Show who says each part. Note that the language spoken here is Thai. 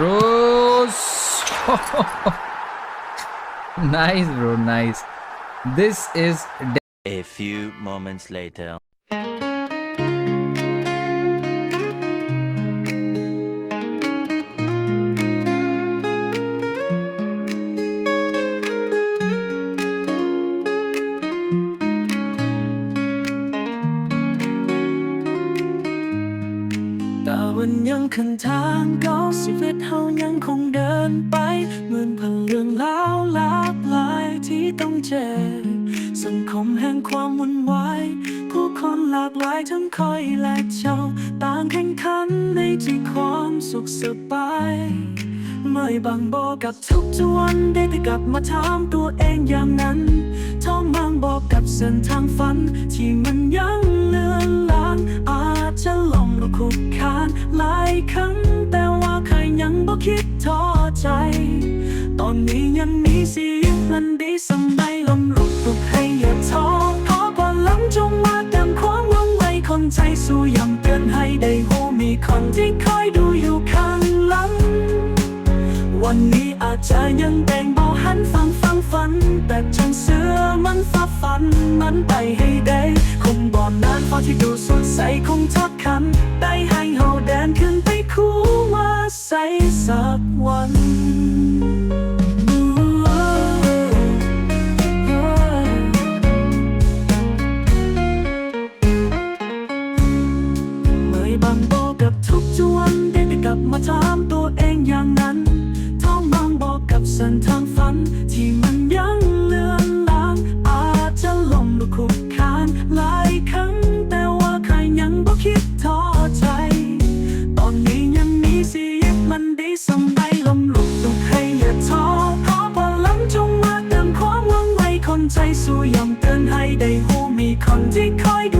Speaker 1: Rose. nice, bro. Nice. This is
Speaker 2: A few moments later.
Speaker 3: แต่วันยังขันทางเก่าชีวิตเฮายังคงเดินไปเหมือนผ่านเรื่องราวหลากหลายที่ต้องเจอ สังคมแห่งความวุ่นวายผู้คนหลากหลายทั้งคอยและเจ้าต่างแข่งขันในที่ความสุขสบายไม่บางบอกกับทุกจวนได้แต่กลับมาถามตัวเองอย่างนั้นท้องบางบอกกับเส้นทางฝันที่มันยัง ยังบอกคิดท้อใจ ตอนนี้ยังมีสิทธิ์มันดีสมัยลมลุกปลุกให้อย่าท้อขอก่อนล้ำจงมาเติมความหวังไว้คนใจสู้ย้ำเตือนให้ได้หูมีคนที่คอยดูอยู่ข้างหลัง วันนี้อาจจะยังแบ่งเบาหันฟังฟังฝัน แต่จงเสือมันฟ้าฟันมันไปให้ได้คงบ่นานพอที่ ใสสักวันเคยบางบอกกับทุกจวนได้แต่กลับมาถามตัวเองอย่างนั้น ท้องบางบอกกับสันทางฝันที่ สมัยลมลุกลุกให้อย่าท้อเพราะพลังจงมาเติมความหวังไว้คนใจสู้ยอมเตือนให้ได้หูมีคนที่คอยดู